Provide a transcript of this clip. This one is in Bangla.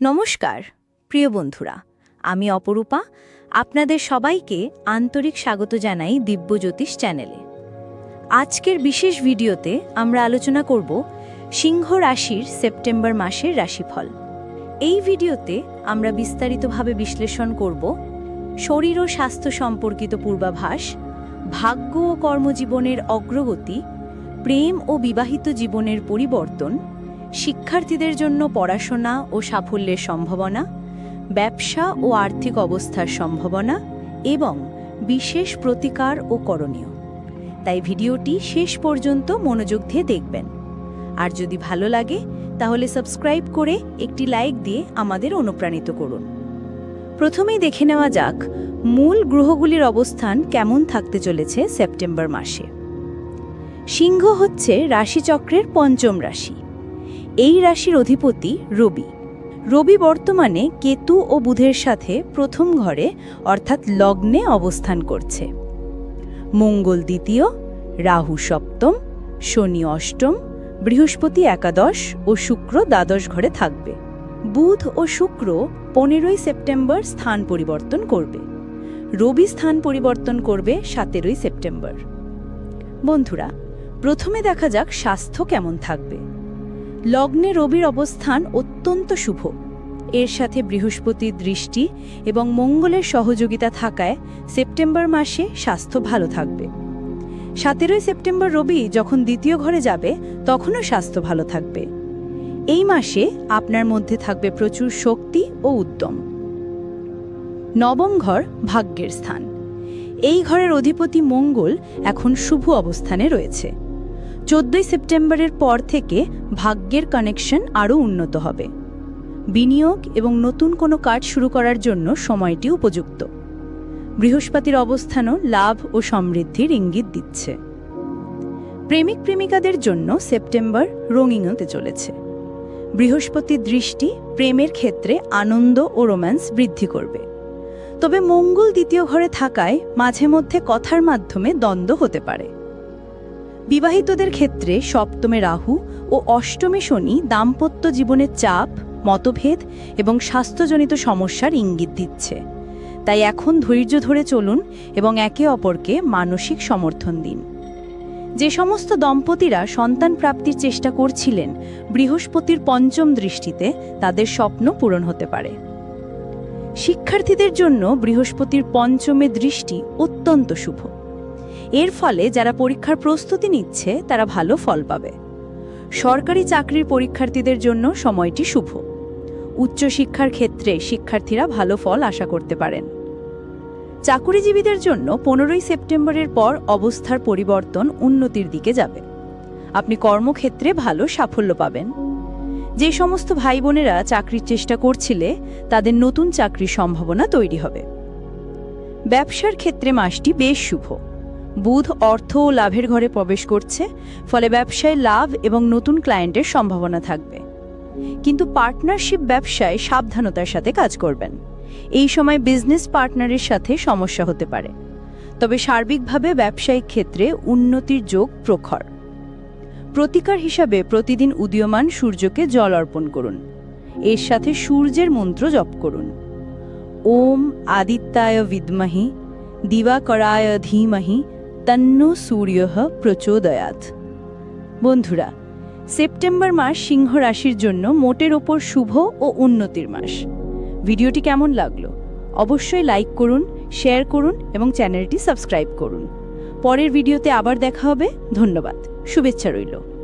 নমস্কার, প্রিয় বন্ধুরা। আমি অপরূপা, আপনাদের সবাইকে আন্তরিক স্বাগত জানাই দিব্যজ্যোতিষ চ্যানেলে। আজকের বিশেষ ভিডিওতে আমরা আলোচনা করব সিংহ রাশির সেপ্টেম্বর মাসের রাশিফল। এই ভিডিওতে আমরা বিস্তারিতভাবে বিশ্লেষণ করব শরীর ও স্বাস্থ্য সম্পর্কিত পূর্বাভাস, ভাগ্য ও কর্মজীবনের অগ্রগতি, প্রেম ও বিবাহিত জীবনের পরিবর্তন শিক্ষার্থীদের জন্য পড়াশোনা ও সাফল্যের সম্ভাবনা, ব্যবসা ও আর্থিক অবস্থার সম্ভাবনা এবং বিশেষ প্রতিকার ও করণীয়। তাই ভিডিওটি শেষ পর্যন্ত মনোযোগ দিয়ে দেখবেন। আর যদি ভালো লাগে, তাহলে সাবস্ক্রাইব করে একটি লাইক দিয়ে আমাদের অনুপ্রাণিত করুন। প্রথমেই দেখে নেওয়া যাক, মূল গ্রহগুলির অবস্থান কেমন থাকতে চলেছে সেপ্টেম্বর মাসে। সিংহ হচ্ছে রাশিচক্রের পঞ্চম রাশি। এই রাশির অধিপতি রবি। রবি বর্তমানে কেতু ও বুধের সাথে প্রথম ঘরে, অর্থাৎ লগ্নে অবস্থান করছে। মঙ্গল দ্বিতীয়, রাহু সপ্তম, শনি অষ্টম, বৃহস্পতি একাদশ ও শুক্র দ্বাদশ ঘরে থাকবে। বুধ ও শুক্র পনেরোই সেপ্টেম্বর স্থান পরিবর্তন করবে। রবি স্থান পরিবর্তন করবে সতেরোই সেপ্টেম্বর। বন্ধুরা, প্রথমে দেখা যাক স্বাস্থ্য কেমন থাকবে। লগ্নে রবির অবস্থান অত্যন্ত শুভ। এর সাথে বৃহস্পতির দৃষ্টি এবং মঙ্গলের সহযোগিতা থাকায় সেপ্টেম্বর মাসে স্বাস্থ্য ভালো থাকবে। সতেরোই সেপ্টেম্বর রবি যখন দ্বিতীয় ঘরে যাবে, তখনও স্বাস্থ্য ভালো থাকবে। এই মাসে আপনার মধ্যে থাকবে প্রচুর শক্তি ও উদ্যম। নবম ঘর ভাগ্যের স্থান। এই ঘরের অধিপতি মঙ্গল এখন শুভ অবস্থানে রয়েছে। চোদ্দই সেপ্টেম্বরের পর থেকে ভাগ্যের কানেকশন আরও উন্নত হবে। বিনিয়োগ এবং নতুন কোনো কাজ শুরু করার জন্য সময়টি উপযুক্ত। বৃহস্পতির অবস্থানও লাভ ও সমৃদ্ধির ইঙ্গিত দিচ্ছে। প্রেমিক প্রেমিকাদের জন্য সেপ্টেম্বর রঙিন হতে চলেছে। বৃহস্পতির দৃষ্টি প্রেমের ক্ষেত্রে আনন্দ ও রোম্যান্স বৃদ্ধি করবে। তবে মঙ্গল দ্বিতীয় ঘরে থাকায় মাঝে মধ্যে কথার মাধ্যমে দ্বন্দ্ব হতে পারে। বিবাহিতদের ক্ষেত্রে সপ্তমে রাহু ও অষ্টমে শনি দাম্পত্য জীবনের চাপ, মতভেদ এবং স্বাস্থ্যজনিত সমস্যার ইঙ্গিত দিচ্ছে। তাই এখন ধৈর্য ধরে চলুন এবং একে অপরকে মানসিক সমর্থন দিন। যে সমস্ত দম্পতিরা সন্তান প্রাপ্তির চেষ্টা করছিলেন, বৃহস্পতির পঞ্চম দৃষ্টিতে তাদের স্বপ্ন পূরণ হতে পারে। শিক্ষার্থীদের জন্য বৃহস্পতির পঞ্চমে দৃষ্টি অত্যন্ত শুভ। এর ফলে যারা পরীক্ষার প্রস্তুতি নিচ্ছে, তারা ভালো ফল পাবে। সরকারি চাকরির পরীক্ষার্থীদের জন্য সময়টি শুভ। উচ্চশিক্ষার ক্ষেত্রে শিক্ষার্থীরা ভালো ফল আশা করতে পারেন। চাকুরিজীবীদের জন্য পনেরোই সেপ্টেম্বরের পর অবস্থার পরিবর্তন উন্নতির দিকে যাবে। আপনি কর্মক্ষেত্রে ভালো সাফল্য পাবেন। যে সমস্ত ভাই বোনেরা চাকরির চেষ্টা করছিলে, তাদের নতুন চাকরির সম্ভাবনা তৈরি হবে। ব্যবসার ক্ষেত্রে মাসটি বেশ শুভ। বুধ অর্থ ও লাভের ঘরে প্রবেশ করছে, ফলে ব্যবসায় লাভ এবং নতুন ক্লায়েন্টের সম্ভাবনা থাকবে। কিন্তু পার্টনারশিপ ব্যবসায় সাবধানতার সাথে কাজ করবেন। এই সময় বিজনেস পার্টনারের সাথে সমস্যা হতে পারে। তবে সার্বিকভাবে ব্যবসায়িক ক্ষেত্রে উন্নতির যোগ প্রখর। প্রতিকার হিসাবে প্রতিদিন উদীয়মান সূর্যকে জল অর্পণ করুন। এর সাথে সূর্যের মন্ত্র জপ করুন। ওম আদিত্যায় বিদ্মহি, দিবাকরায় ধীমহি তন্নো সূর্য প্রচোদয়াত বন্ধুরা, সেপ্টেম্বর মাস সিংহ রাশির জন্য মোটের ওপর শুভ ও উন্নতির মাস। ভিডিওটি কেমন লাগল? অবশ্যই লাইক করুন, শেয়ার করুন এবং চ্যানেলটি সাবস্ক্রাইব করুন। পরের ভিডিওতে আবার দেখা হবে। ধন্যবাদ। শুভেচ্ছা রইল।